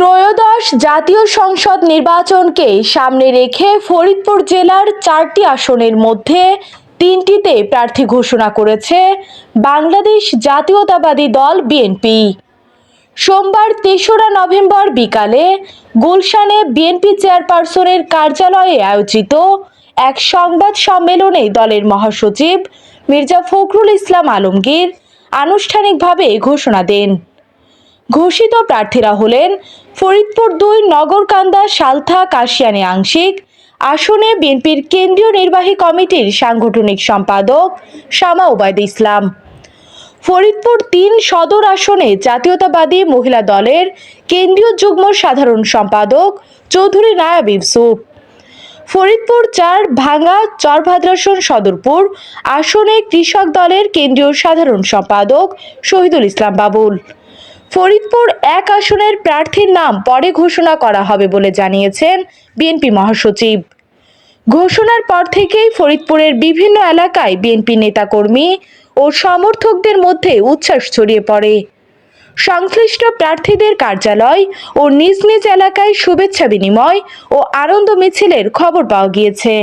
ত্রয়োদশ জাতীয় সংসদ নির্বাচনকে সামনে রেখে ফরিদপুর জেলার চারটি আসনের মধ্যে তিনটিতে প্রার্থী ঘোষণা করেছে বাংলাদেশ জাতীয়তাবাদী দল বিএনপি। সোমবার তেসরা নভেম্বর বিকালে গুলশানে বিএনপি চেয়ারপারসনের কার্যালয়ে আয়োজিত এক সংবাদ সম্মেলনে দলের মহাসচিব মির্জা ফখরুল ইসলাম আলমগীর আনুষ্ঠানিকভাবে ঘোষণা দেন। ঘোষিত প্রার্থীরা হলেন ফরিদপুর দুই নগরকান্দা সালথা কাশিয়ানি আংশিক, আসনে বিএনপির কেন্দ্রীয় নির্বাহী কমিটির সাংগঠনিক সম্পাদক শামা ওবায়দ ইসলাম। ফরিদপুর তিন সদর আসনে জাতীয়তাবাদী মহিলা দলের কেন্দ্রীয় যুগ্ম সাধারণ সম্পাদক চৌধুরী নায়াব ইউসুফ। ফরিদপুর চার ভাঙ্গা চরভাদ্রাসন সদরপুর আসনে কৃষক দলের কেন্দ্রীয় সাধারণ সম্পাদক শহীদুল ইসলাম বাবুল। ফরিদপুর এক আসনের প্রার্থীর নাম পরে ঘোষণা করা হবে বলে জানিয়েছেন বিএনপি মহাসচিব। ঘোষণার পর থেকেই ফরিদপুরের বিভিন্ন এলাকায় বিএনপি নেতাকর্মী ও সমর্থকদের মধ্যে উচ্ছ্বাস ছড়িয়ে পড়ে। সংশ্লিষ্ট প্রার্থীদের কার্যালয় ও নিজ নিজ এলাকায় শুভেচ্ছা বিনিময় ও আনন্দ মিছিলের খবর পাওয়া গিয়েছে।